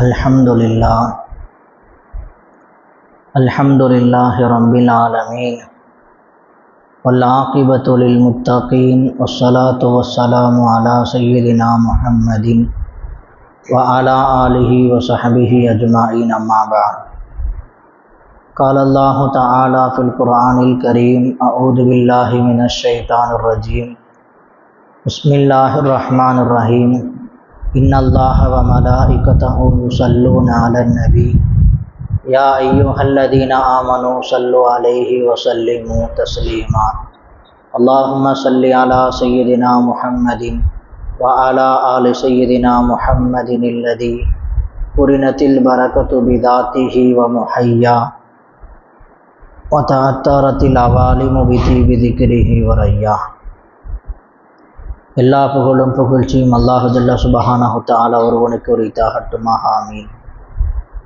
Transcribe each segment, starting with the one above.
الحمد للہ۔ الحمد للہ رب العالمین۔ والعاقبۃ للمتقین۔ والصلاة والسلام على سیدنا محمد وعلى آلہ وصحبہ اجمعین اما بعد۔ قال اللہ تعالی فی القرآن الکریم اعوذ باللہ من الشیطان الرجیم۔ بسم اللہ الرحمن الرحیم۔ ان اللہ و ملائکتہ یصلون علی النبی یا ایوہ الذین آمنوا صلو علیہ وسلموا تسلیما اللہم صلی علی سیدنا محمد وعلى آل سیدنا محمد الذي قرنت البرکت بذاته ومحیا وتعترت العوالم بطیب ذکره وریا எல்லா புகழும் புகழ்ச்சியும் அல்லாஹு சுபஹானஹுத்த ஆலா ஒருவனுக்கு உரித்தாகட்டுமாக ஆமீன்.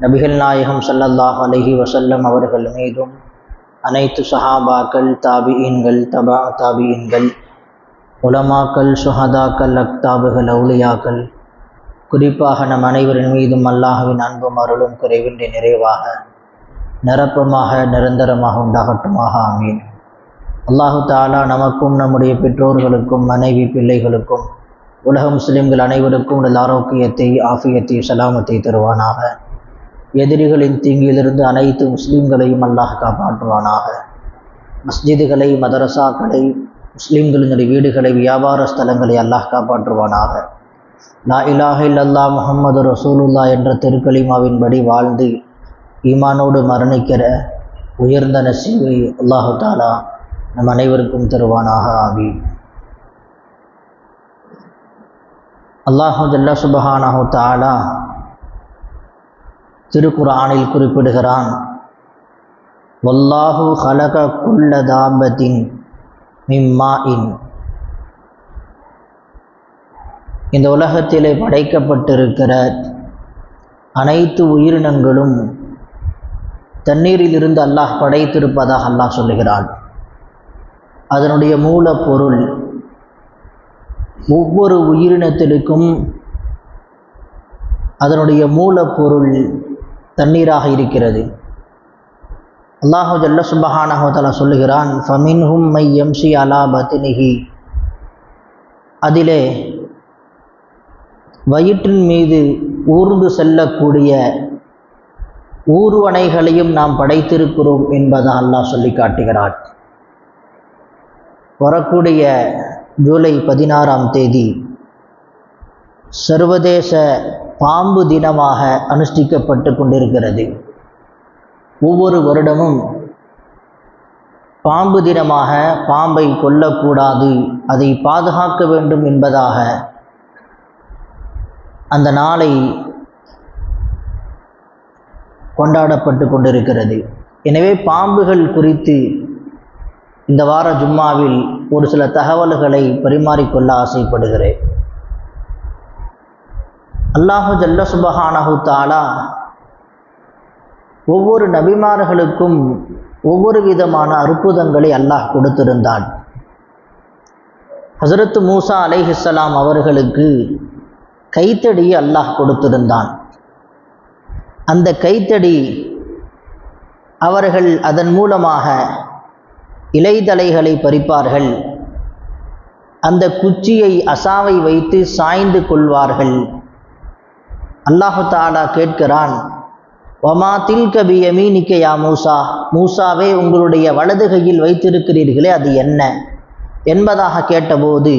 நபிகள் நாயகம் சல்லல்லாஹ் அலஹி வசல்லம் அவர்கள் மீதும் அனைத்து சஹாபாக்கள் தாபியீன்கள் தபா தாபியீன்கள் உலமாக்கள் சுஹதாக்கள் அக்தாபுகள் அவுலியாக்கள் குறிப்பாக நம் அனைவரின் மீதும் அல்லாஹுவின் அன்பும் அருளும் குறைவின்றி நிறைவாக நிரப்பமாக நிரந்தரமாக உண்டாகட்டுமாக ஆமீன். அல்லாஹு தாலா நமக்கும் நம்முடைய பெற்றோர்களுக்கும் மனைவி பிள்ளைகளுக்கும் உலக முஸ்லிம்கள் அனைவருக்கும் உடல் ஆரோக்கியத்தை ஆஃபியத்தை சலாமத்தை தருவானாக. எதிரிகளின் தீங்கிலிருந்து அனைத்து முஸ்லீம்களையும் அல்லாஹ் காப்பாற்றுவானாக. மஸ்ஜிதுகளை மதரசாக்களை முஸ்லீம்களினுடைய வீடுகளை வியாபார ஸ்தலங்களை அல்லாஹ் காப்பாற்றுவானாக. லா இலாஹ இல்லல்லா முகமது ரசூலுல்லா என்ற திருக்கலிமாவின்படி வாழ்ந்து ஈமானோடு மரணிக்கிற உயர்ந்த நசீவை அல்லாஹு தாலா நம் அனைவருக்கும் தருவானாக ஆவி அல்லாஹுல்லா சுபஹானாஹு தாலா திருக்குறானில் குறிப்பிடுகிறான் வல்லாஹு ஹலக குல்ல தாபத்தின் மிம்மா இன் இந்த உலகத்திலே படைக்கப்பட்டிருக்கிற அனைத்து உயிரினங்களும் தண்ணீரிலிருந்து அல்லாஹ் படைத்திருப்பதாக அல்லாஹ் சொல்லுகிறான். அதனுடைய மூலப்பொருள். ஒவ்வொரு உயிரினத்திற்கும் அதனுடைய மூலப்பொருள் தண்ணீராக இருக்கிறது. அல்லாஹு ஜல்ல சுபஹானஹோதலா சொல்லுகிறான் ஃபமின்ஹும் மை எம்சி அலா பத்தினிஹி. அதிலே வயிற்றின் மீது ஊர்ந்து செல்லக்கூடிய ஊர்வனைகளையும் நாம் படைத்திருக்கிறோம் என்பதை அல்லாஹ் சொல்லி காட்டுகிறான் வரக்கூடிய ஜூலை பதினாறாம் தேதி சர்வதேச பாம்பு தினமாக அனுஷ்டிக்கப்பட்டு கொண்டிருக்கிறது. ஒவ்வொரு வருடமும் பாம்பு தினமாக பாம்பை கொல்லக்கூடாது அதை பாதுகாக்க வேண்டும் என்பதாக அந்த நாளை கொண்டாடப்பட்டு கொண்டிருக்கிறது. எனவே பாம்புகள் குறித்து இந்த வார ஜும்மாவில் ஒரு சில தகவல்களை பரிமாறிக்கொள்ள ஆசைப்படுகிறேன். அல்லாஹு ஜல்ல சுபஹானஹு தாலா ஒவ்வொரு நபிமார்களுக்கும் ஒவ்வொரு விதமான அற்புதங்களை அல்லாஹ் கொடுத்திருந்தான். ஹசரத்து மூசா அலைஹிஸ்ஸலாம் அவர்களுக்கு கைத்தடி அல்லாஹ் கொடுத்திருந்தான். அந்த கைத்தடி அவர்கள் அதன் மூலமாக இலைதலைகளை பறிப்பார்கள். அந்த குச்சியை அசாவை வைத்து சாய்ந்து கொள்வார்கள். அல்லாஹு தாலா கேட்கிறான் ஒமா தில்கபி யமீனிக்க யா மூசா? மூசாவே உங்களுடைய வலது கையில் வைத்திருக்கிறீர்களே அது என்ன? என்பதாக கேட்டபோது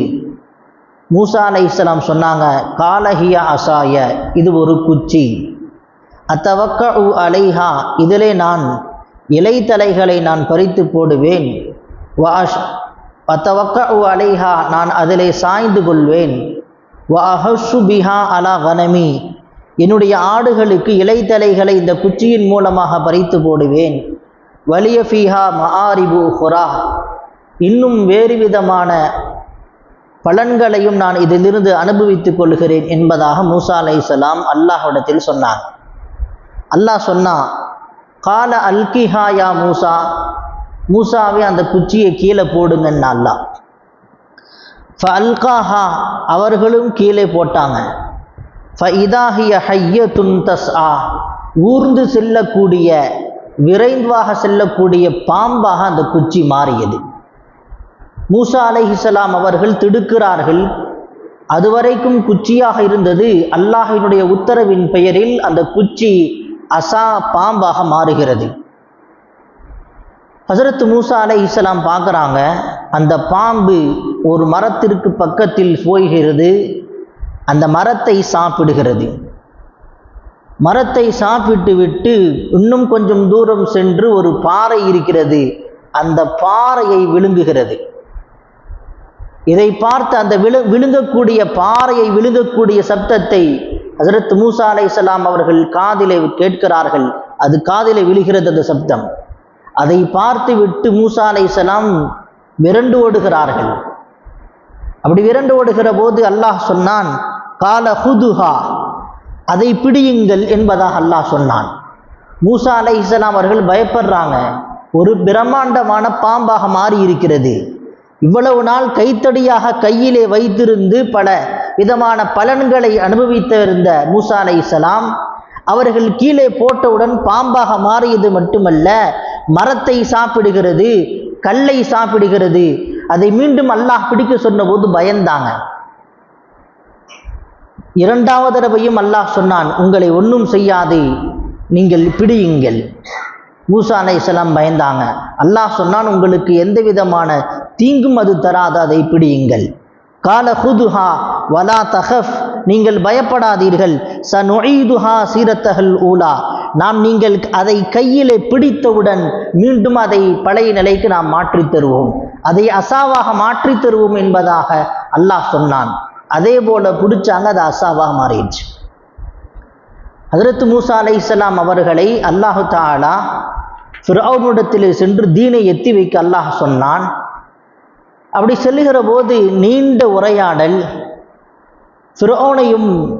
மூசா அலை இஸ்லாம் சொன்னாங்க காலஹியா அசாய இது ஒரு குச்சி. அத்தவக்க உ அலைஹா இதிலே நான் இலைத்தலைகளை நான் பறித்து போடுவேன். வாஷ் அத்தவக்க உ அலைஹா நான் அதிலே சாய்ந்து கொள்வேன். வஹஷு பிஹா அலா கனமி என்னுடைய ஆடுகளுக்கு இலைத்தலைகளை இந்த குச்சியின் மூலமாக பறித்து போடுவேன். வலிய ஃபீஹா மஆரிபு ஹுரா இன்னும் வேறு விதமான பலன்களையும் நான் இதிலிருந்து அனுபவித்துக் கொள்கிறேன் என்பதாக மூசா அலை சலாம் அல்லாஹ்விடத்தில் சொன்னார் அல்லாஹ் சொன்னா கால அல்கிஹா யா மூசா. மூசாவே அந்த குச்சியை கீழே போடுங்கன்னு அல்லாஹ். ஃபல்காஹா அவர்களும் கீழே போட்டாங்க. ஃபஇதாஹிய ஹையத்துன் ஆ ஊர்ந்து செல்லக்கூடிய விரைந்தாக செல்லக்கூடிய பாம்பாக அந்த குச்சி மாறியது. மூசா அலைஹிசலாம் அவர்கள் திடுக்கிறார்கள். அதுவரைக்கும் குச்சியாக இருந்தது அல்லாஹினுடைய உத்தரவின் பெயரில் அந்த குச்சி அசா பாம்பாக மாறுகிறது. ஹசரத் மூசா அலைஹிஸ்ஸலாம் பார்க்குறாங்க அந்த பாம்பு ஒரு மரத்திற்கு பக்கத்தில் போய்கிறது அந்த மரத்தை சாப்பிடுகிறது. மரத்தை சாப்பிட்டு விட்டு இன்னும் கொஞ்சம் தூரம் சென்று ஒரு பாறை இருக்கிறது அந்த பாறையை விழுங்குகிறது. இதை பார்த்து அந்த விழு விழுங்கக்கூடிய பாறையை விழுங்கக்கூடிய சப்தத்தை ஹசரத் மூசா அலைஹிஸ்ஸலாம் அவர்கள் காதிலே கேட்கிறார்கள். அது காதிலே விழுகிறது அந்த சப்தம். அதை பார்த்து விட்டு மூசா அலை இஸ்லாம் விரண்டு ஓடுகிறார்கள். அப்படி விரண்டு ஓடுகிற போது அல்லாஹ் சொன்னான் கால ஹுதுஹா. அதை பிடியுங்கள் என்பதாக அல்லாஹ் சொன்னான். மூசா அலை இஸ்லாம் அவர்கள் பயப்படுறாங்க. ஒரு பிரம்மாண்டமான பாம்பாக மாறி இருக்கிறது இவ்வளவு நாள் கைத்தடியாக கையிலே வைத்திருந்து பல விதமான பலன்களை அனுபவித்திருந்த மூசா அலைஹிஸ்ஸலாம் அவர்கள் கீழே போட்டவுடன் பாம்பாக மாறியது மட்டுமல்ல மரத்தை சாப்பிடுகிறது கல்லை சாப்பிடுகிறது. அதை மீண்டும் அல்லாஹ் பிடிக்க சொன்னபோது பயந்தாங்க. இரண்டாவது தடவையும் அல்லாஹ் சொன்னான் உங்களை ஒன்றும் செய்யாது நீங்கள் பிடியுங்கள். மூசா அலைஹிஸ்ஸலாம் பயந்தாங்க. அல்லாஹ் சொன்னான் உங்களுக்கு எந்த விதமான தீங்கும் அது தராது அதை பிடியுங்கள். கால ஹுதுஹா வலா தஹஃப் நீங்கள் பயப்படாதீர்கள். ச சனுஈதுஹா சீரத்தகல் ஊலா. நாம் நீங்கள் அதை கையிலே பிடித்தவுடன் மீண்டும் அதை பழைய நிலைக்கு நாம் மாற்றித் தருவோம். அதை அசாவாக மாற்றித் தருவோம் என்பதாக அல்லாஹ் சொன்னான். அதே போல பிடிச்சாங்க அது அசாவாக மாறிடுச்சு. ஹஜரத் மூசா அலைஹிஸ்ஸலாம் அவர்களை அல்லாஹு தாலா ஃபிரௌனிடத்தில் சென்று தீனை எத்தி வைக்க அல்லாஹ் சொன்னான். அப்படி செல்லுகிற போது நீண்ட உரையாடல். ஃபிரௌனையும்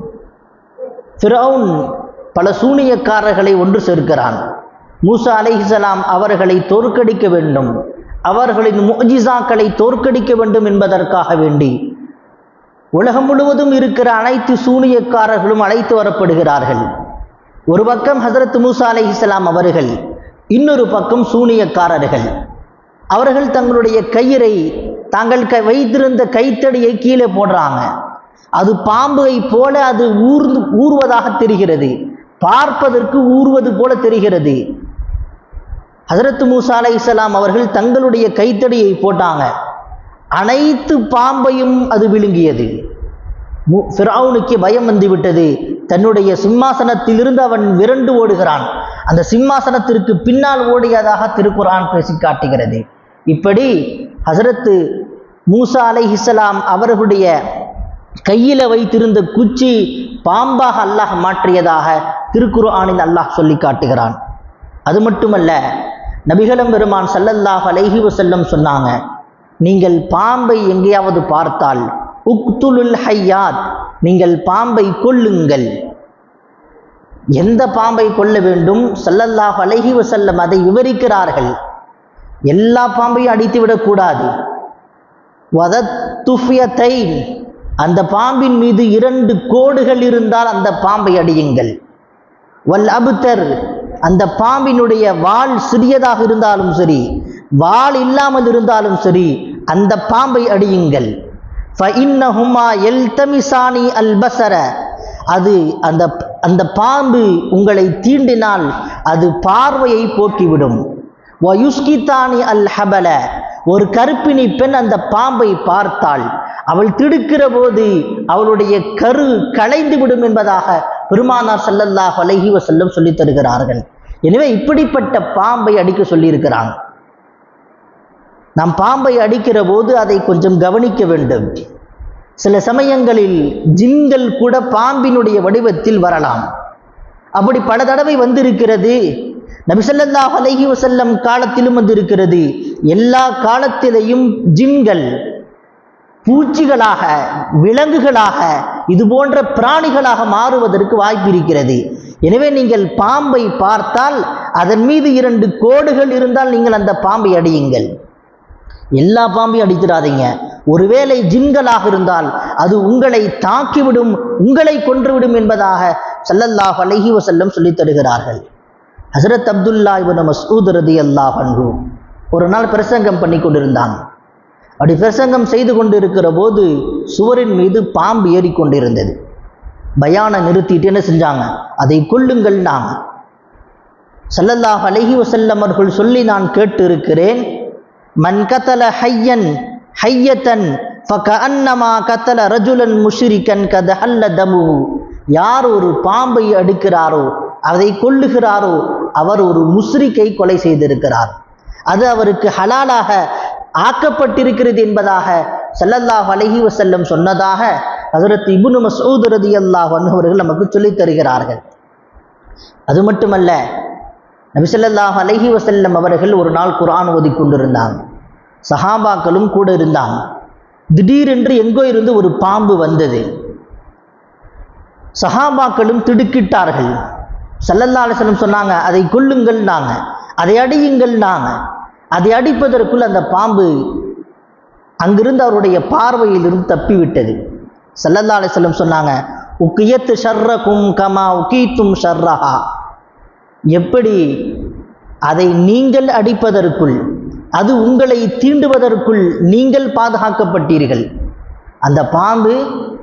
ஃபிரௌன் பல சூனியக்காரர்களை ஒன்று சேர்க்கிறான். மூசா அலைஹிசலாம் அவர்களை தோற்கடிக்க வேண்டும். அவர்களின் முஜிசாக்களை தோற்கடிக்க வேண்டும் என்பதற்காக வேண்டி. உலகம் முழுவதும் இருக்கிற அனைத்து சூனியக்காரர்களும் அழைத்து வரப்படுகிறார்கள். ஒரு பக்கம் ஹசரத் மூசா அலைஹிஸ்ஸலாம் அவர்கள் இன்னொரு பக்கம் சூனியக்காரர்கள். அவர்கள் தங்களுடைய கயிறை தாங்கள் க வைத்திருந்த கைத்தடியை கீழே போடுறாங்க. அது பாம்பை போல அது ஊர்ந்து ஊறுவதாக தெரிகிறது. பார்ப்பதற்கு ஊறுவது போல தெரிகிறது. ஹசரத் மூசா அலைஹிஸ்ஸலாம் அவர்கள் தங்களுடைய கைத்தடியை போட்டாங்க. அனைத்து பாம்பையும் அது விழுங்கியது. மு- பயம் வந்துவிட்டது. தன்னுடைய சிம்மாசனத்திலிருந்து அவன் விரண்டு ஓடுகிறான். அந்த சிம்மாசனத்திற்கு பின்னால் ஓடியதாக திருக்குரான் பேசி காட்டுகிறது. இப்படி ஹசரத்து மூசா அலைஹிஸ்ஸலாம் அவர்களுடைய கையில் வைத்திருந்த குச்சி பாம்பாக அல்லாஹ் மாற்றியதாக திருக்குர்ஆனில் அல்லாஹ் சொல்லி காட்டுகிறான். அது மட்டுமல்ல நபிகளும் பெருமான் சல்லல்லாஹ் அலைஹி வசல்லம் சொன்னாங்க நீங்கள் பாம்பை எங்கேயாவது பார்த்தால் உக்துலுல் ஹையாத் நீங்கள் பாம்பை கொல்லுங்கள். எந்த பாம்பை கொல்ல வேண்டும்? சல்லல்லாஹ் அலஹி வசல்லம் அதை விவரிக்கிறார்கள். எல்லா பாம்பையும் அடித்து விடக்கூடாது. வதத்துஃபியத்தை அந்த பாம்பின் மீது இரண்டு கோடுகள் இருந்தால் அந்த பாம்பை அடியுங்கள். வல் அபுத்தர் அந்த பாம்பினுடைய வால் சிறியதாக இருந்தாலும் சரி வால் இல்லாமல் இருந்தாலும் சரி அந்த பாம்பை அடியுங்கள். அல்பசர எல்தமிசானி அது அந்த அந்த பாம்பு உங்களை தீண்டினால் அது பார்வையை போக்கிவிடும். வயுஸ்கிதானி அல் ஹபல ஒரு கருப்பினி பெண் அந்த பாம்பை பார்த்தாள். அவள் திடுக்கிற போது அவளுடைய கரு களைந்து விடும் என்பதாக பெருமானார் ஸல்லல்லாஹு அலைஹி வசல்லம் சொல்லித் தருகிறார்கள். எனவே இப்படிப்பட்ட பாம்பை அடிக்க சொல்லியிருக்கிறாங்க நாம் பாம்பை அடிக்கிற போது அதை கொஞ்சம் கவனிக்க வேண்டும். சில சமயங்களில் ஜின்கள் கூட பாம்பினுடைய வடிவத்தில் வரலாம். அப்படி பல தடவை வந்திருக்கிறது. நபிசல்லாஹ் அலஹி வசல்லம் காலத்திலும் வந்திருக்கிறது. எல்லா காலத்திலேயும் ஜின்கள் பூச்சிகளாக விலங்குகளாக இது போன்ற பிராணிகளாக மாறுவதற்கு வாய்ப்பு இருக்கிறது. எனவே நீங்கள் பாம்பை பார்த்தால் அதன் மீது இரண்டு கோடுகள் இருந்தால் நீங்கள் அந்த பாம்பை அடியுங்கள். எல்லா பாம்பையும் அடித்திடாதீங்க. ஒருவேளை ஜின்களாக இருந்தால் அது உங்களை தாக்கிவிடும் உங்களை கொன்றுவிடும் என்பதாக சல்லல்லாஹ் அலஹி வசல்லம் சொல்லித் தருகிறார்கள். ஹசரத் அப்துல்லா இவன் மஸ்ஊத் ரதி அல்லாஹ் ஒரு நாள் பிரசங்கம் பண்ணி கொண்டிருந்தாங்க அப்படி பிரசங்கம் செய்து கொண்டிருக்கிற போது சுவரின் மீது பாம்பு ஏறிக்கொண்டிருந்தது பயானை நிறுத்திட்டு என்ன செஞ்சாங்க? அதை கொல்லுங்கள் சல்லல்லாஹ் ஸல்லல்லாஹு அலைஹி வஸல்லம் அவர்கள் சொல்லி நான் கேட்டு இருக்கிறேன் மன் கத்தல ஹையன் ஹையத்தன் ஃபகஅன்னமா கத்தல ரஜுலன் முஷிரிக்கன் கத அல்ல தமுஹு யார் ஒரு பாம்பை அடுக்கிறாரோ அதை கொல்லுகிறாரோ அவர் ஒரு முஸ்ரிக்கை கொலை செய்திருக்கிறார். அது அவருக்கு ஹலாலாக ஆக்கப்பட்டிருக்கிறது என்பதாக செல்லல்லாஹ் அலஹி வசல்லம் சொன்னதாக ஹஜரத் இபுனு மஸ்ஊத் அல்லாஹ் அவர்கள் நமக்கு சொல்லித் தருகிறார்கள். அது மட்டுமல்ல நபிசல்லாஹ் அலஹி வசல்லம் அவர்கள் ஒரு நாள் குரான் ஓதி கொண்டிருந்தாங்க. சஹாபாக்களும் கூட இருந்தாங்க. திடீரென்று எங்கோ இருந்து ஒரு பாம்பு வந்தது. சஹாபாக்களும் திடுக்கிட்டார்கள். சல்லல்லா அலிஸ்லம் சொன்னாங்க அதை கொல்லுங்கள் நாங்க. அதை அடியுங்கள் நாங்க. அதை அடிப்பதற்குள் அந்த பாம்பு அங்கிருந்து அவருடைய பார்வையிலிருந்து தப்பிவிட்டது. சல்லல்லா அலிஸ்லம் சொன்னாங்க உக்கியத்து ஷர்ரகும் கமா உக்கீத்தும் ஷர்ரஹா. எப்படி அதை நீங்கள் அடிப்பதற்குள் அது உங்களை தீண்டுவதற்குள் நீங்கள் பாதுகாக்கப்பட்டீர்கள். அந்த பாம்பு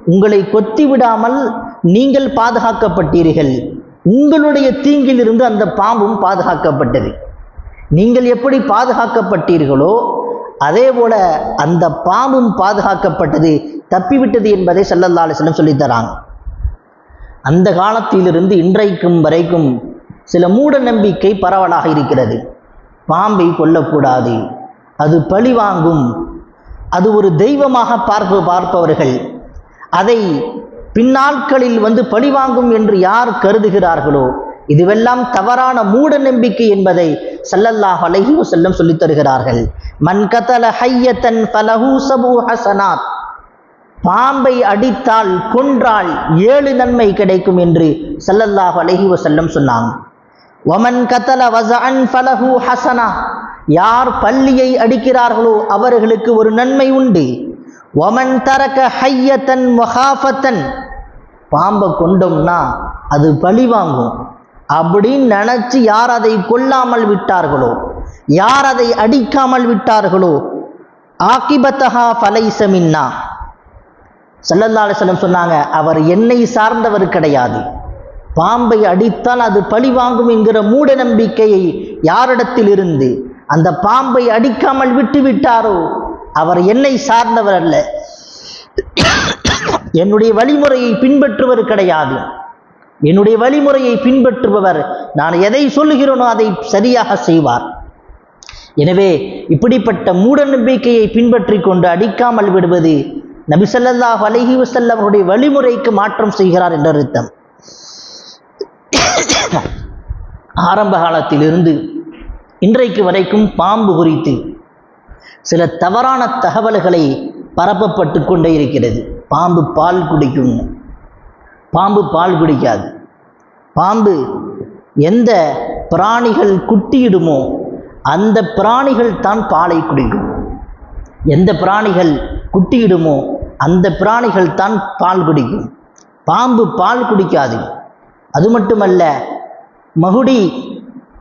உங்களை கொத்தி விடாமல் நீங்கள் பாதுகாக்கப்பட்டீர்கள். உங்களுடைய தீங்கிலிருந்து அந்த பாம்பும் பாதுகாக்கப்பட்டது. நீங்கள் எப்படி பாதுகாக்கப்பட்டீர்களோ அதே போல அந்த பாம்பும் பாதுகாக்கப்பட்டது தப்பிவிட்டது என்பதை சல்லல்லா அலிஸ்லம் சொல்லித் தராங்க. அந்த காலத்திலிருந்து இன்றைக்கும் வரைக்கும் சில மூட நம்பிக்கை பரவலாக இருக்கிறது. பாம்பை கொல்லக்கூடாது. அது பழி வாங்கும். அது ஒரு தெய்வமாக பார்ப்ப பார்ப்பவர்கள். அதை பின்னாட்களில் வந்து பழிவாங்கும் என்று யார் கருதுகிறார்களோ இதுவெல்லாம் தவறான மூட நம்பிக்கை என்பதை சல்லல்லாஹ் அலஹி வசல்லம் சொல்லித் தருகிறார்கள். மன் கதல ஹையத்தன் பலஹூ சபு ஹசனாத் பாம்பை அடித்தால் கொன்றால் ஏழு நன்மை கிடைக்கும் என்று சல்லல்லாஹ் அலஹி வசல்லம் சொன்னாங்க. ஒமன் கத்தல வசன் ஃபலஹு ஹசனா யார் பள்ளியை அடிக்கிறார்களோ அவர்களுக்கு ஒரு நன்மை உண்டு. ஒமன் தரக்க ஹையத்தன் மொஹாஃபத்தன் பாம்பை கொண்டோம்னா அது பழி வாங்கும். அப்படின்னு நினச்சி யார் அதை கொல்லாமல் விட்டார்களோ யார் அதை அடிக்காமல் விட்டார்களோ ஆக்கிபத்தஹா ஃபலைசமின்னா சல்லல்லா சொன்னாங்க அவர் என்னை சார்ந்தவர் கிடையாது. பாம்பை அடித்தால் அது பழி வாங்கும் என்கிற மூட நம்பிக்கையை யாரிடத்தில் இருந்து அந்த பாம்பை அடிக்காமல் விட்டு விட்டாரோ அவர் என்னை சார்ந்தவர் அல்ல. என்னுடைய வழிமுறையை பின்பற்றுவர் கிடையாது. என்னுடைய வழிமுறையை பின்பற்றுபவர் நான் எதை சொல்லுகிறேனோ அதை சரியாக செய்வார். எனவே இப்படிப்பட்ட மூட நம்பிக்கையை பின்பற்றி கொண்டு அடிக்காமல் விடுவது நபிசல்லாஹ் அலஹி வஸல்லம் அவருடைய வழிமுறைக்கு மாற்றம் செய்கிறார் என்ற அர்த்தம். ஆரம்ப காலத்திலிருந்து இன்றைக்கு வரைக்கும் பாம்பு குறித்து சில தவறான தகவல்களை பரப்பப்பட்டு கொண்டே இருக்கிறது. பாம்பு பால் குடிக்கும். பாம்பு பால் குடிக்காது. பாம்பு எந்த பிராணிகள் குட்டியிடுமோ அந்த பிராணிகள் தான் பாலை குடிக்கும். எந்த பிராணிகள் குட்டியிடுமோ அந்த பிராணிகள் தான் பால் குடிக்கும். பாம்பு பால் குடிக்காது. அது மட்டுமல்ல மகுடி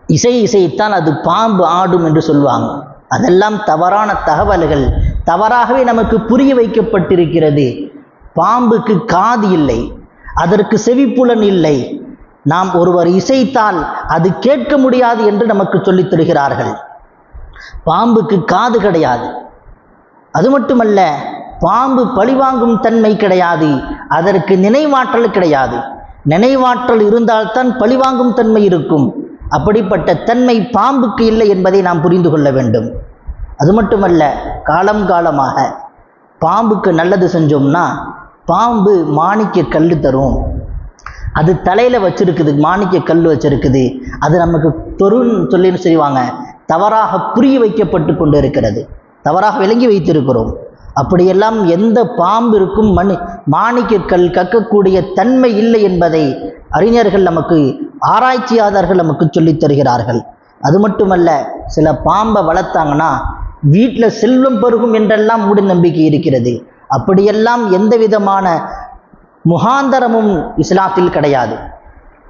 இசை இசைத்தான் அது பாம்பு ஆடும் என்று சொல்லுவாங்க. அதெல்லாம் தவறான தகவல்கள். தவறாகவே நமக்கு புரிய வைக்கப்பட்டிருக்கிறது. பாம்புக்கு காது இல்லை. அதற்கு செவிப்புலன் இல்லை. நாம் ஒருவர் இசைத்தால் அது கேட்க முடியாது என்று நமக்கு சொல்லித் தருகிறார்கள். பாம்புக்கு காது கிடையாது. அது மட்டுமல்ல பாம்பு பழிவாங்கும் தன்மை கிடையாது. அதற்கு நினைவாற்றல் கிடையாது. நினைவாற்றல் இருந்தால்தான் பழிவாங்கும் தன்மை இருக்கும். அப்படிப்பட்ட தன்மை பாம்புக்கு இல்லை என்பதை நாம் புரிந்து கொள்ள வேண்டும். அது மட்டுமல்ல காலம் காலமாக பாம்புக்கு நல்லது செஞ்சோம்னா பாம்பு மாணிக்க கல் தரும். அது தலையில் வச்சிருக்குது மாணிக்க கல் வச்சிருக்குது. அது நமக்கு தொருன்னு சொல்லி செய்வாங்க? தவறாக புரிய வைக்கப்பட்டு கொண்டு இருக்கிறது தவறாக விளங்கி வைத்திருக்கிறோம். அப்படியெல்லாம் எந்த பாம்பு இருக்கும் மணி மாணிக்கற்கள் கக்கக்கூடிய தன்மை இல்லை என்பதை அறிஞர்கள் நமக்கு ஆராய்ச்சியாளர்கள் நமக்கு சொல்லித் தருகிறார்கள். அது மட்டுமல்ல சில பாம்பை வளர்த்தாங்கன்னா வீட்டில் செல்வம் பெருகும் என்றெல்லாம் மூட நம்பிக்கை இருக்கிறது. அப்படியெல்லாம் எந்த விதமான முகாந்தரமும் இஸ்லாத்தில் கிடையாது.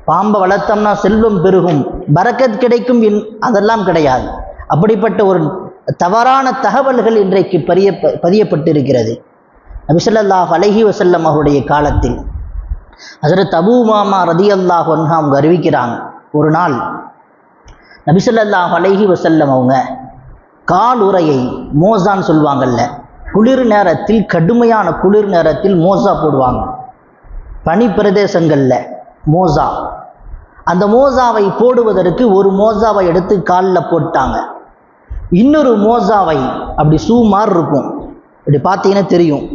பாம்பை வளர்த்தோம்னா செல்வம் பெருகும் பறக்கத் கிடைக்கும் அதெல்லாம் கிடையாது. அப்படிப்பட்ட ஒரு தவறான தகவல்கள் இன்றைக்கு பதிய பதியப்பட்டிருக்கிறது. நபிசல்லாஹ் அலஹி வசல்லம் அவருடைய காலத்தில் ஹசரத் அபு மாமா ரதி அல்லாஹ் அவங்க அறிவிக்கிறாங்க. ஒரு நாள் நபிசல்லாஹ் அலஹி வசல்லம் அவங்க கால் உரையை மோசான்னு சொல்லுவாங்கல்ல குளிர் நேரத்தில் கடுமையான குளிர் நேரத்தில் மோசா போடுவாங்க. பனி பிரதேசங்களில் மோசா. அந்த மோசாவை போடுவதற்கு ஒரு மோசாவை எடுத்து காலில் போட்டாங்க. இன்னொரு மோசாவை அப்படி சூமார் இருக்கும். இப்படி பார்த்தீங்கன்னா தெரியும்.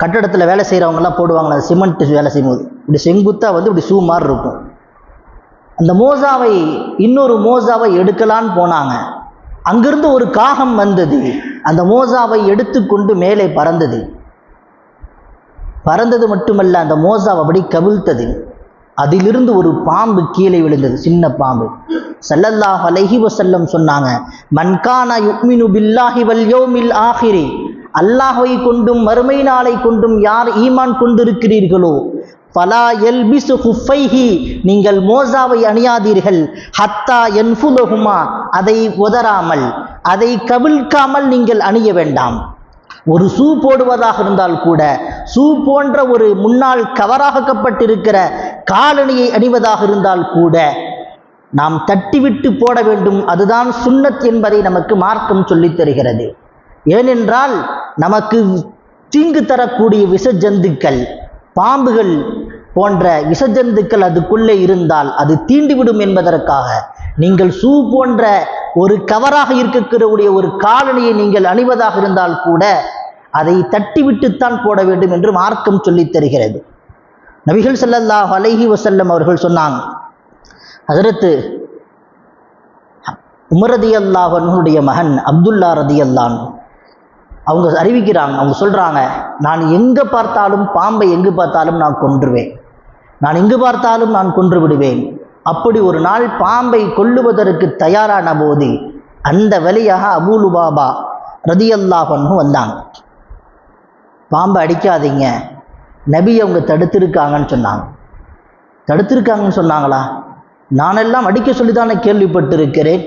கட்டடத்தில் வேலை செய்கிறவங்கலாம் போடுவாங்களே சிமெண்ட் வேலை செய்யும்போது. இப்படி செங்குத்தாக வந்து இப்படி ஷூ மாதிரி இருக்கும். அந்த மோசாவை இன்னொரு மோசாவை எடுக்கலான்னு போனாங்க. அங்கிருந்து ஒரு காகம் வந்தது. அந்த மோசாவை எடுத்துக்கொண்டு மேலே பறந்தது. பறந்தது மட்டுமல்ல அந்த மோசாவை அப்படி கவிழ்த்தது. அதிலிருந்து ஒரு பாம்பு கீழே விழுந்தது சின்ன பாம்பு. சல்லல்லாஹ் அலஹி வசல்லம் சொன்னாங்க மன்கானா யுக்மினு பில்லாஹி வல் யௌமில் ஆஹிரி அல்லாஹை கொண்டும் மறுமை நாளை கொண்டும் யார் ஈமான் கொண்டிருக்கிறீர்களோ பலா எல்பிசு ஹுஃபைஹி நீங்கள் மோசாவை அணியாதீர்கள். ஹத்தா என்ஃபுலகுமா அதை உதறாமல் அதை கவிழ்க்காமல் நீங்கள் அணிய வேண்டாம். ஒரு ஷூ போடுவதாக இருந்தால் கூட ஷூ போன்ற ஒரு முன்னால் கவராகப்பட்டிருக்கிற காலணியை அணிவதாக இருந்தால் கூட நாம் தட்டிவிட்டு போட வேண்டும். அதுதான் சுன்னத் என்பதை நமக்கு மார்க்கம் சொல்லித் தருகிறது. ஏனென்றால் நமக்கு தீங்கு தரக்கூடிய விஷஜந்துக்கள் பாம்புகள் போன்ற விஷஜந்துக்கள் அதுக்குள்ளே இருந்தால் அது தீண்டிவிடும் என்பதற்காக நீங்கள் ஷூ போன்ற ஒரு கவராக இருக்கக்கூடிய ஒரு காலணியை நீங்கள் அணிவதாக இருந்தால் கூட அதை தட்டிவிட்டுத்தான் போட வேண்டும் என்று மார்க்கம் சொல்லித் தருகிறது. நபிகள் ஸல்லல்லாஹு அலைஹி வசல்லம் அவர்கள் சொன்னாங்க அதற்கு உமரதி அல்லாஹ் அவர்களுடைய மகன் அப்துல்லா ரதி அல்லான் அவங்க அறிவிக்கிறாங்க அவங்க சொல்கிறாங்க நான் எங்கே பார்த்தாலும் பாம்பை எங்கு பார்த்தாலும் நான் கொன்றுவேன். நான் எங்கு பார்த்தாலும் நான் கொன்று விடுவேன். அப்படி ஒரு நாள் பாம்பை கொல்லுவதற்கு தயாரான போது அந்த வழியாக அபூலு பாபா ரதியல்லாஹன்னு வந்தாங்க பாம்பை அடிக்காதீங்க. நபி அவங்க தடுத்திருக்காங்கன்னு சொன்னாங்க. தடுத்திருக்காங்கன்னு சொன்னாங்களா? நானெல்லாம் அடிக்க சொல்லி தானே கேள்விப்பட்டிருக்கிறேன்.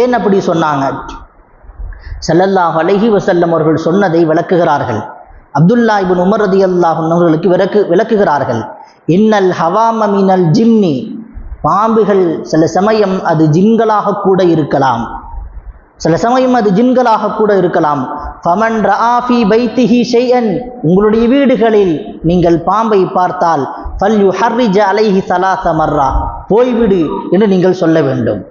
ஏன் அப்படி சொன்னாங்க? செல்லல்லா அலைஹி வசல்லம் அவர்கள் சொன்னதை விளக்குகிறார்கள். அப்துல்லா இபின் உமர் ரதியல்லாஹு அவர்களுக்கு விளக்கு விளக்குகிறார்கள். இன்னல் ஹவாம மினல் ஜின்னி. பாம்புகள் சில சமயம் அது ஜின்களாக கூட இருக்கலாம். சில சமயம் அது ஜின்களாக கூட இருக்கலாம். ஃபமன் ரஆஃபி பைத்திஹி ஷெய்யன் உங்களுடைய வீடுகளில் நீங்கள் பாம்பை பார்த்தால் ஃபல் யு ஹர்ரிஜ அலைஹி சலாச மர்ரா. போய்விடு என்று நீங்கள் சொல்ல வேண்டும்.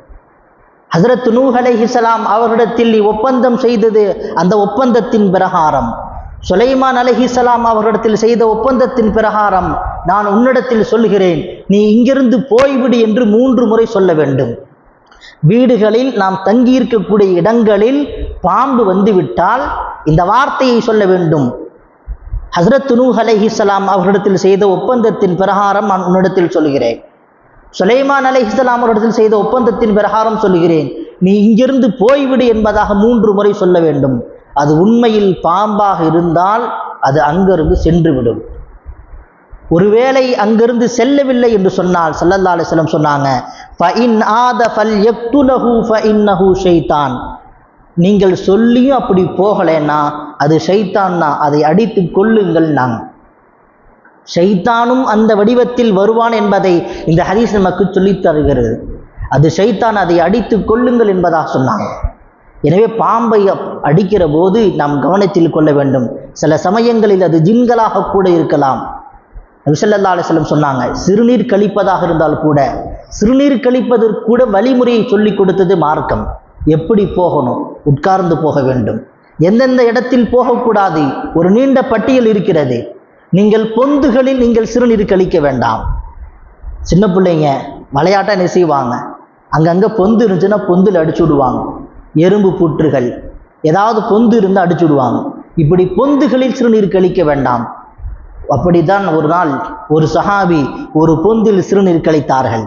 ஹசரத் நூஹ் அலைஹிஸ்ஸலாம் அவர்களிடத்தில் நீ ஒப்பந்தம் செய்தது அந்த ஒப்பந்தத்தின் பிரகாரம். சுலைமான் அலஹிசலாம் அவர்களிடத்தில் செய்த ஒப்பந்தத்தின் பிரகாரம் நான் உன்னிடத்தில் சொல்கிறேன் நீ இங்கிருந்து போய்விடு என்று மூன்று முறை சொல்ல வேண்டும். வீடுகளில் நாம் தங்கியிருக்கக்கூடிய இடங்களில் பாம்பு வந்துவிட்டால் இந்த வார்த்தையை சொல்ல வேண்டும். ஹசரத் நூஹ் அலஹிசலாம் அவர்களிடத்தில் செய்த ஒப்பந்தத்தின் பிரகாரம் நான் உன்னிடத்தில் சொல்கிறேன் சுலைமான் அலைஹிஸ்ஸலாம் அவரிடத்தில் செய்த ஒப்பந்தத்தின் பிரகாரம் சொல்லுகிறேன். நீ இங்கிருந்து போய்விடு என்பதாக மூன்று முறை சொல்ல வேண்டும். அது உண்மையில் பாம்பாக இருந்தால் அது அங்கிருந்து சென்றுவிடும். ஒருவேளை அங்கிருந்து செல்லவில்லை என்று சொன்னால் சல்லல்லா அலிஸ்லம் சொன்னாங்க ஆத ஃபல் ஷைத்தான் நீங்கள் சொல்லியும் அப்படி போகலைன்னா அது ஷைத்தான் தான் அதை அடித்து கொள்ளுங்கள் நாங்கள். ஷைத்தானும் அந்த வடிவத்தில் வருவான் என்பதை இந்த ஹதீஸ் நமக்கு சொல்லித் தருகிறது. அது ஷைத்தான் அதை அடித்து கொள்ளுங்கள் என்பதாக சொன்னாங்க. எனவே பாம்பை அடிக்கிற போது நாம் கவனத்தில் கொள்ள வேண்டும். சில சமயங்களில் அது ஜின்களாக கூட இருக்கலாம். விசல்லா அலிஸ்லம் சொன்னாங்க சிறுநீர் கழிப்பதாக இருந்தால் கூட சிறுநீர் கழிப்பதற்கு கூட வழிமுறையை சொல்லி கொடுத்தது மார்க்கம். எப்படி போகணும்? உட்கார்ந்து போக வேண்டும். எந்தெந்த இடத்தில் போகக்கூடாது? ஒரு நீண்ட பட்டியல் இருக்கிறது. நீங்கள் பொந்துகளில் நீங்கள் சிறுநீர் கழிக்க வேண்டாம். சின்ன பிள்ளைங்க விளையாட்டாக என்ன செய்வாங்க? அங்கங்கே பொந்து இருந்துச்சுன்னா பொந்தில் அடிச்சு விடுவாங்க. எறும்பு புற்றுகள் ஏதாவது பொந்து இருந்தால் அடிச்சு விடுவாங்க. இப்படி பொந்துகளில் சிறுநீர் கழிக்க வேண்டாம். அப்படித்தான் ஒரு நாள் ஒரு சஹாபி ஒரு பொந்தில் சிறுநீர் கழித்தார்கள்.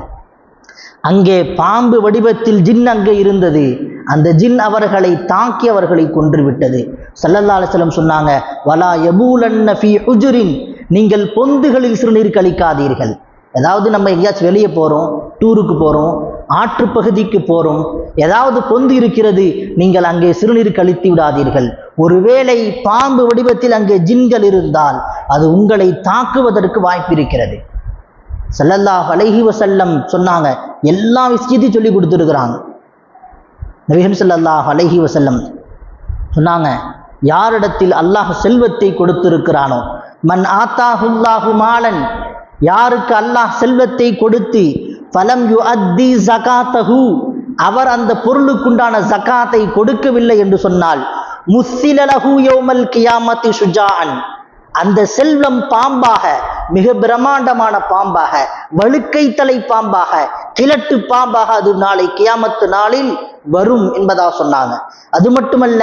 அங்கே பாம்பு வடிவத்தில் ஜின் அங்கே இருந்தது. அந்த ஜின் அவர்களை தாக்கி அவர்களை கொன்று விட்டது சல்லல்லா அலிஸ்லம் சொன்னாங்க வலா யபூலன்ன ஃபி ஹுஜுரின் நீங்கள் பொந்துகளில் சிறுநீர் கழிக்காதீர்கள். ஏதாவது நம்ம எங்கேயாச்சும் வெளியே போகிறோம் டூருக்கு போகிறோம் ஆற்று பகுதிக்கு போகிறோம் ஏதாவது பொந்து இருக்கிறது நீங்கள் அங்கே சிறுநீர் கழித்து விடாதீர்கள். ஒருவேளை பாம்பு வடிவத்தில் அங்கே ஜின்கள் இருந்தால் அது உங்களை தாக்குவதற்கு வாய்ப்பு இருக்கிறது. ஸல்லல்லாஹு அலைஹி வசல்லம் சொன்னாங்க எல்லா விஷயத்தையும் சொல்லி கொடுத்துருக்குறாங்க. நபிகம் சல்லாஹ் அலஹி வசல்லம் சொன்னாங்க யாரிடத்தில் அல்லாஹ் செல்வத்தை கொடுத்திருக்கிறானோ மன் ஆத்தாஹுல்லாஹு மாலன் யாருக்கு அல்லாஹ் செல்வத்தை கொடுத்து பலம் யு அத்தி ஜகாத்தஹு அவர் அந்த பொருளுக்குண்டான ஜகாத்தை கொடுக்கவில்லை என்று சொன்னால் முஸ்ஸிலலஹு யோமல் கியாமத்தி சுஜான் அந்த செல்வம் பாம்பாக மிக பிரம்மாண்டமான பாம்பாக வழுக்கை தலை பாம்பாக கிழட்டு பாம்பாக அது நாளை கியாமத்து நாளில் வரும் என்பதா சொன்னாங்க. அது மட்டுமல்ல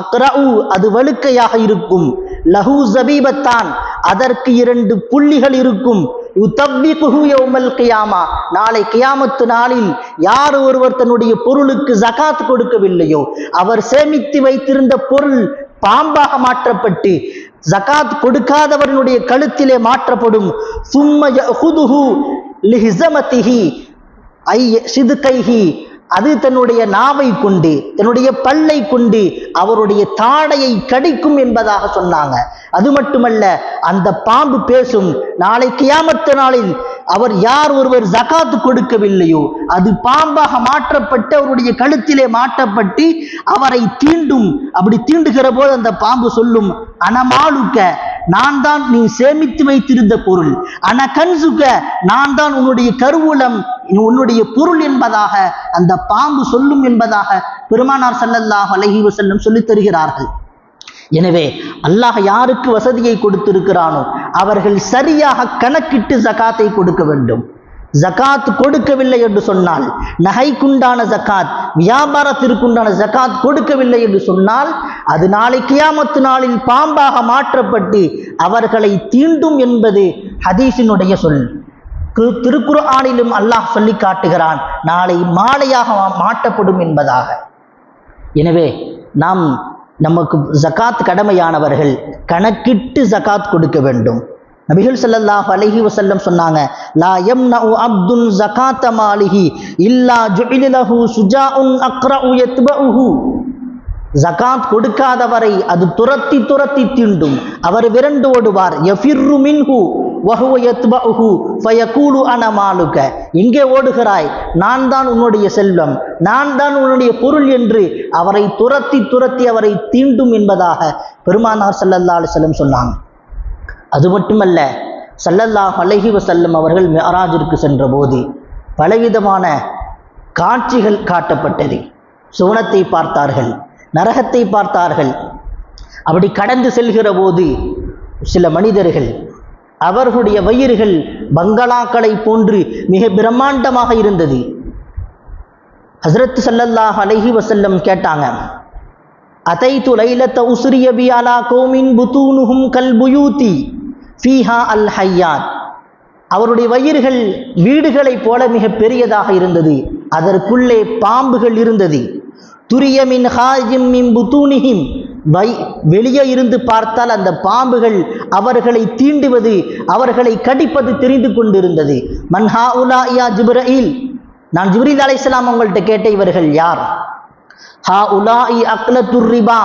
அக்ரவு அது வழுக்கையாக இருக்கும். லஹு ஜபீபத்தான் அதற்கு இரண்டு புள்ளிகள் இருக்கும். கியாமா நாளை கியாமத்து நாளில் யார் ஒருவர் தன்னுடைய பொருளுக்கு ஜகாத் கொடுக்கவில்லையோ அவர் சேமித்து வைத்திருந்த பொருள் பாம்பாக மாற்றப்பட்டு ஜகாத் கொடுக்காதவர்களுடைய கழுத்திலே மாற்றப்படும். சும்ம சிதுகைஹி அது தன்னுடைய நாவை கொண்டு தன்னுடைய பல்லை கொண்டு அவருடைய தாடையை கடிக்கும் என்பதாக சொன்னாங்க. அது மட்டுமல்ல அந்த பாம்பு பேசும் நாளை கியாமத்து நாளில் அவர் யார் ஒருவர் ஜகாத்து கொடுக்கவில்லையோ அது பாம்பாக மாற்றப்பட்டு அவருடைய கழுத்திலே மாற்றப்பட்டு அவரை தீண்டும். அப்படி தீண்டுகிற போது அந்த பாம்பு சொல்லும் அனமாளுக்க நான் தான் நீ சேமித்து வைத்திருந்த பொருள். அன கன்சுக்க நான் தான் உன்னுடைய கருவூலம் உன்னுடைய பொருள் என்பதாக அந்த பாம்பு சொல்லும் என்பதாக பெருமானார் செல்லல்லாஹ் அலஹி வசல்லம் சொல்லித் தருகிறார்கள். எனவே அல்லாஹ் யாருக்கு வசதியை கொடுத்திருக்கிறானோ அவர்கள் சரியாக கணக்கிட்டு ஜகாத்தை கொடுக்க வேண்டும். ஜக்காத் கொடுக்கவில்லை என்று சொன்னால் நகைக்குண்டான ஜகாத் வியாபாரத்திற்குண்டான ஜகாத் கொடுக்கவில்லை என்று சொன்னால் அது நாளை கியாமத்து நாளில் பாம்பாக மாற்றப்பட்டு அவர்களை தீண்டும் என்பது ஹதீஸினுடைய சொல். திரு- திருக்குர்ஆனிலும் அல்லாஹ் சொல்லி காட்டுகிறான் நாளை மாலையாக மாட்டப்படும் என்பதாக. எனவே நாம் நமக்கு ஜகாத் கடமையானவர்கள் கணக்கிட்டு ஜகாத் கொடுக்க வேண்டும். நபிகள் ஸல்லல்லாஹு அலஹி வசல்லம் சொன்னாங்க லா யம்னஉ அப்துன் ஜகாத்த மாலிஹி இல்லா ஜுஇல லஹு சுஜாஉன் அக்ரஉ யத்பஉஹு. ஜகாத் கொடுக்காதவரை அது துரத்தி துரத்தி தீண்டும். அவர் விரண்டு ஓடுவார் எஃபிர்ரு மின்ஹு வஹுவ எங்கே ஓடுகிறாய் நான் தான் உன்னுடைய செல்வம் நான் தான் உன்னுடைய பொருள் என்று அவரை துரத்தி துரத்தி அவரை தீண்டும் என்பதாக பெருமானார் ஸல்லல்லாஹு செல்லம் சொன்னாங்க. அது மட்டுமல்ல சல்லல்லா அலஹி வசல்லம் அவர்கள் மிஅராஜிற்கு சென்றபோது பலவிதமான காட்சிகள் காட்டப்பட்டது. சுவனத்தை பார்த்தார்கள் நரகத்தை பார்த்தார்கள். அப்படி கடந்து செல்கிற போது சில மனிதர்கள் அவர்களுடைய வயிறுகள் பங்களாக்களை போன்று மிக பிரம்மாண்டமாக இருந்தது. ஹசரத் சல்லல்லாஹ் அலஹி வசல்லம் கேட்டாங்க அதைத்து லைலத்த உஸ்ரிய அலா கோமின் புத்தூனுஹும் கல்புயூத்தி ஃபீஹா அல் ஹையாத். அவருடைய வயிறுகள் வீடுகளைப் போல மிக பெரியதாக இருந்தது. அதற்குள்ளே பாம்புகள் இருந்தது. துரியமின் ஹாஜிம் மின் புத்தூனிஹிம் வை வெளியே இருந்து பார்த்தால் அந்த பாம்புகள் அவர்களை தீண்டுவது அவர்களை கடிப்பது தெரிந்து கொண்டிருந்தது. மன்ஹா உலா யா ஜிப்ரஈல் நான் ஜிப்ரீல் அலைஹிஸ்ஸலாம் உங்கள்கிட்ட கேட்ட இவர்கள் யார்? ஹா உலாஇ அக்லத்துர் ரிபா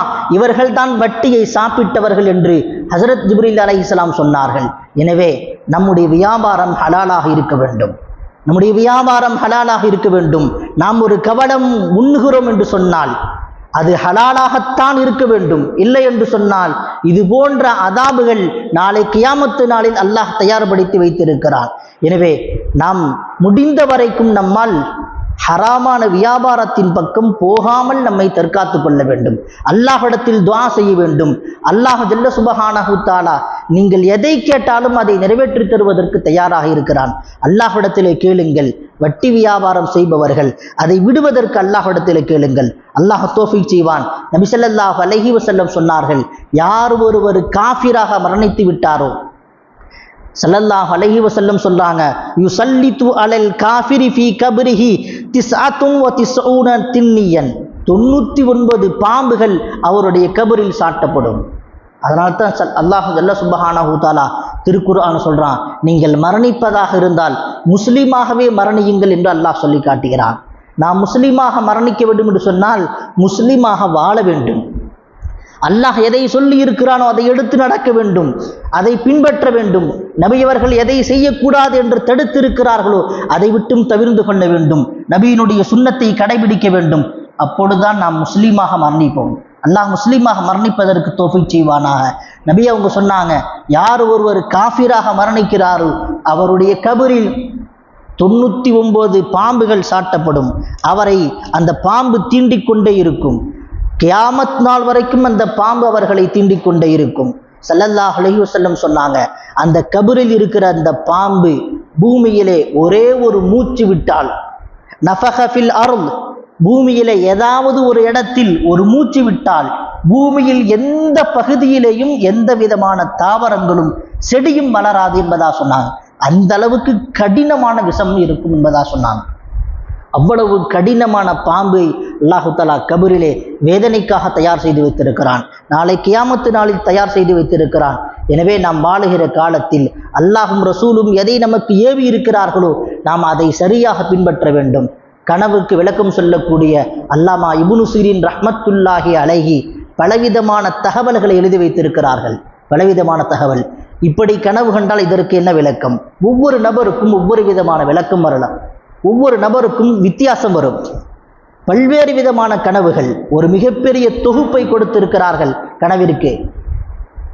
வட்டியை சாப்பிட்டவர்கள் என்று ஹசரத் ஜிப்ரீல் இஸ்லாம் சொன்னார்கள். எனவே நம்முடைய வியாபாரம் ஹலாலாக இருக்க வேண்டும். நம்முடைய வியாபாரம் ஹலாலாக இருக்க வேண்டும். நாம் ஒரு கவடம் உண்ணுகிறோம் என்று சொன்னால் அது ஹலாலாகத்தான் இருக்க வேண்டும். இல்லை என்று சொன்னால் இது போன்ற அதாபுகள் நாளை கியாமத்து நாளில் அல்லாஹ் தயார்படுத்தி வைத்திருக்கிறான் எனவே நாம் முடிந்த வரைக்கும் நம்மால் ஹராமான வியாபாரத்தின் பக்கம் போகாமல் நம்மை தற்காத்து கொள்ள வேண்டும். அல்லாஹிடத்தில் துவா செய்ய வேண்டும். அல்லாஹ் ஜல்ல சுபஹானஹூத்தாலா நீங்கள் எதை கேட்டாலும் அதை நிறைவேற்றி தருவதற்கு தயாராக இருக்கிறான். அல்லாஹிடத்திலே கேளுங்கள். வட்டி வியாபாரம் செய்பவர்கள் அதை விடுவதற்கு அல்லாஹ்விடத்திலே கேளுங்கள். அல்லாஹ் தோஃபிக் செய்வான். நபிசல்லாஹ் அலஹி வசல்லம் சொன்னார்கள் யார் ஒருவர் காஃபிராக மரணித்து விட்டாரோ சல்லல்லாஹ் அலஹி வசல்லம் சொல்றாங்க யுசல்லித்து அலல் காஃபிரி ஃபீ கப்ரிஹி திஸ்அத்துன் வ திஸ்ஊன தின்னியன். தொண்ணூற்றி ஒன்பது பாம்புகள் அவருடைய கபரில் சாட்டப்படும். அதனால தான் சல் அல்லாஹ் அல்ல சுபஹானா ஹூதாலா திருக்குர்ஆன் சொல்கிறான் நீங்கள் மரணிப்பதாக இருந்தால் முஸ்லீமாகவே மரணியுங்கள் என்று அல்லாஹ் சொல்லி காட்டுகிறான். நாம் முஸ்லீமாக மரணிக்க வேண்டும் என்று சொன்னால் முஸ்லீமாக வாழ வேண்டும். அல்லாஹ் எதை சொல்லி இருக்கிறானோ அதை எடுத்து நடக்க வேண்டும் அதை பின்பற்ற வேண்டும். நபியவர்கள் எதை செய்யக்கூடாது என்று தடுத்திருக்கிறார்களோ அதை விட்டும் தவிர்ந்து கொள்ள வேண்டும். நபியினுடைய சுண்ணத்தை கடைபிடிக்க வேண்டும். அப்பொழுதுதான் நாம் முஸ்லீமாக மரணிப்போம். அல்லாஹ் முஸ்லீமாக மரணிப்பதற்கு தோஃபை செய்வானாக. நபி அவங்க சொன்னாங்க யார் ஒருவர் காஃபிராக மரணிக்கிறாரோ அவருடைய கபரில் தொண்ணூற்றி ஒம்பது பாம்புகள் சாட்டப்படும். அவரை அந்த பாம்பு தீண்டிக் கொண்டே இருக்கும். கியாமத் நாள் வரைக்கும் அந்த பாம்பு அவர்களை தீண்டிக் கொண்டே இருக்கும். ஸல்லல்லாஹு அலைஹி சொன்னாங்க அந்த கபரில் இருக்கிற அந்த பாம்பு பூமியிலே ஒரே ஒரு மூச்சு விட்டால் நஃபக அருள் பூமியிலே ஏதாவது ஒரு இடத்தில் ஒரு மூச்சு விட்டால் பூமியில் எந்த பகுதியிலேயும் எந்த விதமான தாவரங்களும் செடியும் வளராது என்பதா சொன்னாங்க. அந்த அளவுக்கு கடினமான விஷம் இருக்கும் என்பதா சொன்னாங்க. அவ்வளவு கடினமான பாம்பை அல்லாஹுத்தலா கபரிலே வேதனைக்காக தயார் செய்து வைத்திருக்கிறான். நாளை கியாமத்து நாளில் தயார் செய்து வைத்திருக்கிறான். எனவே நாம் வாழுகிற காலத்தில் அல்லாஹும் ரசூலும் எதை நமக்கு ஏவி இருக்கிறார்களோ நாம் அதை சரியாக பின்பற்ற வேண்டும். கனவுக்கு விளக்கம் சொல்லக்கூடிய அல்லாமா இபுனு சீரின் ரஹ்மத்துல்லாஹி அழகி பலவிதமான தகவல்களை எழுதி வைத்திருக்கிறார்கள். பலவிதமான தகவல். இப்படி கனவு கண்டால் இதற்கு என்ன விளக்கம்? ஒவ்வொரு நபருக்கும் ஒவ்வொரு விதமான விளக்கம் வரலாம். ஒவ்வொரு நபருக்கும் வித்தியாசம் வரும். பல்வேறு விதமான கனவுகள் ஒரு மிகப்பெரிய தொகுப்பை கொடுத்திருக்கிறார்கள் கனவிற்கு.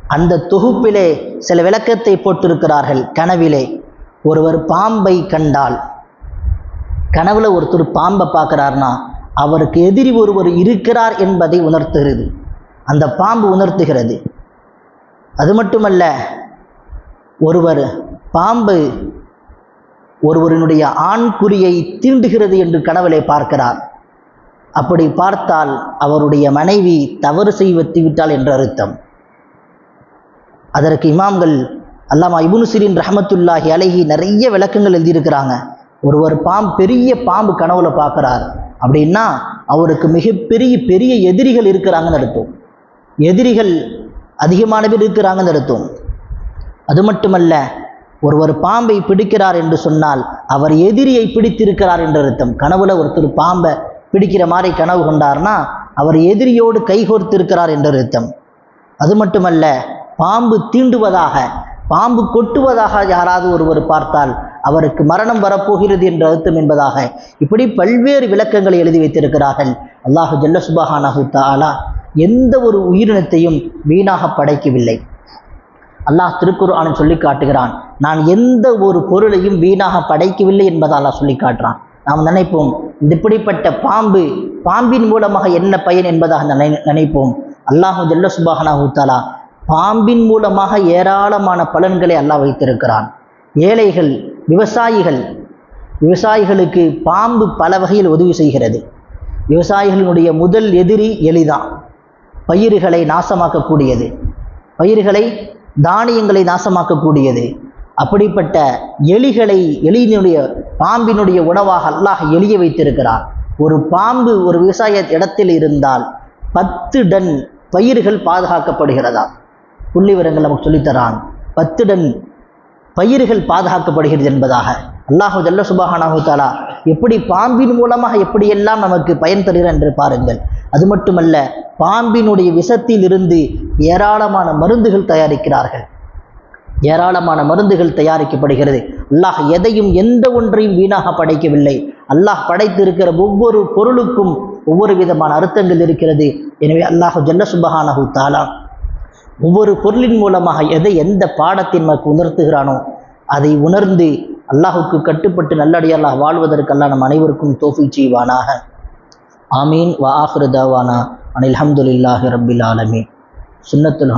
அந்த தொகுப்பிலே சில விளக்கத்தை போட்டிருக்கிறார்கள் கனவிலே. ஒருவர் பாம்பை கண்டால் கனவுல ஒருத்தர் பாம்பை பார்க்குறாருனா அவருக்கு எதிரி ஒருவர் இருக்கிறார் என்பதை உணர்த்துகிறது. அந்த பாம்பு உணர்த்துகிறது. அது மட்டுமல்ல ஒருவர் பாம்பு ஒருவரினுடைய ஆண் குறியை தீண்டுகிறது என்று கனவிலே பார்க்கிறார். அப்படி பார்த்தால் அவருடைய மனைவி தவறு செய்வத்து விட்டால் என்ற அர்த்தம். அதற்கு இமாம்கள் அல்லாமா இபுனுசிரின் ரஹமத்துல்லாஹி அழகி நிறைய விளக்கங்கள் எழுதியிருக்கிறாங்க. ஒருவர் பாம்பு பெரிய பாம்பு கனவுல பார்க்குறார். அப்படின்னா அவருக்கு மிகப்பெரிய பெரிய எதிரிகள் இருக்கிறாங்கன்னு அர்த்தம். எதிரிகள் அதிகமான பேர் இருக்கிறாங்கன்னு அர்த்தம். அது மட்டுமல்ல ஒருவர் பாம்பை பிடிக்கிறார் என்று சொன்னால் அவர் எதிரியை பிடித்திருக்கிறார் என்று அர்த்தம். கனவுல ஒருத்தர் பாம்பை பிடிக்கிற மாதிரி கனவு கொண்டார்னா அவர் எதிரியோடு கைகோர்த்திருக்கிறார் என்று அர்த்தம். அது மட்டுமல்ல பாம்பு தீண்டுவதாக பாம்பு கொட்டுவதாக யாராவது ஒருவர் பார்த்தால் அவருக்கு மரணம் வரப்போகிறது என்ற அர்த்தம் என்பதாக இப்படி பல்வேறு விளக்கங்களை எழுதி வைத்திருக்கிறார்கள். அல்லாஹு ஜல்ல சுபஹானஹு தாலா எந்த ஒரு உயிரினத்தையும் வீணாக படைக்கவில்லை. அல்லாஹ் திருக்குர்ஆனில் சொல்லி காட்டுகிறான் நான் எந்த ஒரு பொருளையும் வீணாக படைக்கவில்லை என்பதால் சொல்லி காட்டுறான். நாம் நினைப்போம் இந்த இப்படிப்பட்ட பாம்பு பாம்பின் மூலமாக என்ன பயன் என்பதாக நினை நினைப்போம். அல்லாஹு ஜல்ல சுபாகனா தாலா பாம்பின் மூலமாக ஏராளமான பலன்களை அல்லாஹ் வைத்திருக்கிறான். ஏழைகள் விவசாயிகள் விவசாயிகளுக்கு பாம்பு பல வகையில் உதவி செய்கிறது. விவசாயிகளினுடைய முதல் எதிரி எளிதான் பயிர்களை நாசமாக்கக்கூடியது. பயிர்களை தானியங்களை நாசமாக்கக்கூடியது. அப்படிப்பட்ட எலிகளை எலியினுடைய பாம்பினுடைய உணவாக அல்லாஹ் எலிய வைத்திருக்கிறார். ஒரு பாம்பு ஒரு விவசாய இடத்தில் இருந்தால் பத்து டன் பயிர்கள் பாதுகாக்கப்படுகிறதா? புள்ளி விவரங்கள் நமக்கு சொல்லித்தரான். பத்து டன் பயிர்கள் பாதுகாக்கப்படுகிறது என்பதாக. அல்லாஹு ஜல்ல சுபஹானாஹு தாலா எப்படி பாம்பின் மூலமாக எப்படியெல்லாம் நமக்கு பயன் தருகிறார் என்று பாருங்கள். அது மட்டுமல்ல பாம்பினுடைய விஷத்தில் இருந்து ஏராளமான மருந்துகள் தயாரிக்கிறார்கள். ஏராளமான மருந்துகள் தயாரிக்கப்படுகிறது. அல்லாஹ் எதையும் எந்த ஒன்றையும் வீணாக படைக்கவில்லை. அல்லாஹ் படைத்திருக்கிற ஒவ்வொரு பொருளுக்கும் ஒவ்வொரு விதமான அர்த்தங்கள் இருக்கிறது. எனவே அல்லாஹ் ஜல்ல சுபஹானஹு தாலா ஒவ்வொரு பொருளின் மூலமாக எதை எந்த பாடத்தை நமக்கு உணர்த்துகிறானோ அதை உணர்ந்து அல்லாஹுக்கு கட்டுப்பட்டு நல்லடியாளாக வாழ்வதற்கு நம் அனைவருக்கும் தோஃபி செய்வானாக. ஆமீன். வா ஆஹ்ருதாவானா அனில் அல்ஹம்துலில்லாஹி ரபில் ஆலமீன். சுன்னத்துல்